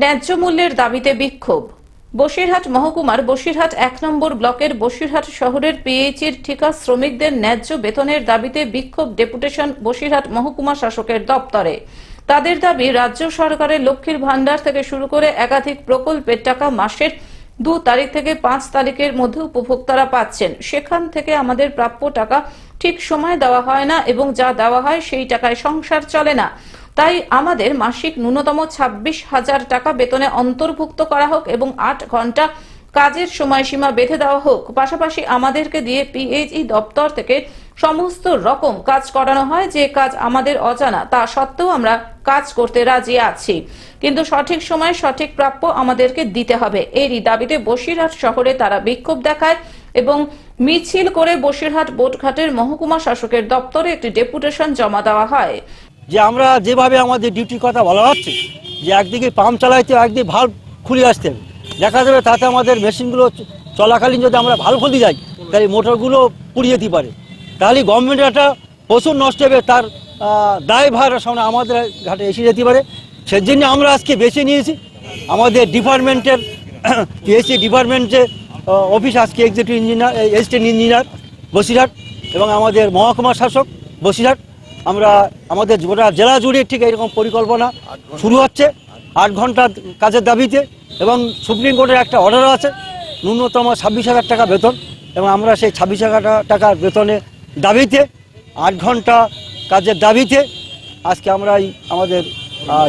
ন্যায্য মূল্যের দাবিতে বিক্ষোভ। বসিরহাট মহকুমার বসিরহাট এক নম্বর ব্লকের বসিরহাট শহরের পিএইচির ঠিকা শ্রমিকদের ন্যায্য বেতনের দাবিতে বিক্ষোভ ডেপুটেশন বসিরহাট মহকুমা শাসকের দপ্তরে। তাদের দাবি, রাজ্য সরকারের লক্ষ্মীর ভান্ডার থেকে শুরু করে একাধিক প্রকল্পের টাকা মাসের দু তারিখ থেকে পাঁচ তারিখের মধ্যে উপভোক্তারা পাচ্ছেন। সেখান থেকে আমাদের প্রাপ্য টাকা ঠিক সময় দেওয়া হয় না এবং যা দেওয়া হয় সেই টাকায় সংসার চলে না। তাই আমাদের মাসিক ন্যূনতম ছাব্বিশ হাজার টাকা বেতনে অন্তর্ভুক্ত করা হোক এবং আট ঘণ্টা কাজের সময়সীমা বেঁধে দেওয়া হোক। পাশাপাশি আমাদেরকে দিয়ে পিএইচই দপ্তর থেকে সমস্ত রকম কাজ করানো হয়, যে কাজ আমাদের অজানা, তা সত্ত্বেও আমরা কাজ করতে রাজি আছি। কিন্তু সঠিক সময়ে সঠিক প্রাপ্য আমাদেরকে দিতে হবে। এরই দাবিতে বসিরহাট শহরে তারা বিক্ষোভ দেখায় এবং মিছিল করে বসিরহাট বোটঘাটের মহকুমা শাসকের দপ্তরে একটি ডেপুটেশন জমা দেওয়া হয়। যে আমরা যেভাবে আমাদের ডিউটির কথা বলা হচ্ছে, যে একদিকে পাম্প চালাইতে একদিকে ভাল্ব খুলে আসতে হবে। দেখা যাবে তাতে আমাদের মেশিনগুলো চলাকালীন যদি আমরা ভালো খুলতে যাই, তাহলে মোটরগুলো পুড়িয়ে যেতে পারে। তাহলে গভর্নমেন্টের একটা প্রচুর নষ্ট হবে, তার দায়ভার সামনে আমাদের ঘাটে এসে যেতে পারে। সেজন্য আমরা আজকে বেছে নিয়েছি। আমাদের ডিপার্টমেন্টের পিএসসি ডিপার্টমেন্টে অফিস আজকে executive engineer assistant engineer Basirhat এবং আমাদের মহকুমা শাসক বসিরহাট। আমরা আমাদের গোটা জেলা জুড়ে ঠিক এরকম পরিকল্পনা শুরু হচ্ছে। আট ঘণ্টা কাজের দাবিতে এবং সুপ্রিম কোর্টের একটা অর্ডার আছে, ন্যূনতম ছাব্বিশ হাজার টাকা বেতন এবং আমরা সেই ছাব্বিশ হাজার টাকা- টাকার বেতনে দাবিতে আট ঘণ্টা কাজের দাবিতে আজকে আমরা আমাদের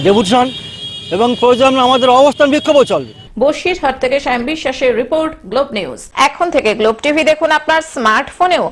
ডেপুটেশন এবং প্রয়োজন আমাদের অবস্থান বিক্ষোভও চলবে। বসিরহাট থেকে শ্যাম বিশ্বাসের রিপোর্ট, গ্লোব নিউজ। এখন থেকে গ্লোব টিভি দেখুন আপনার স্মার্টফোনেও।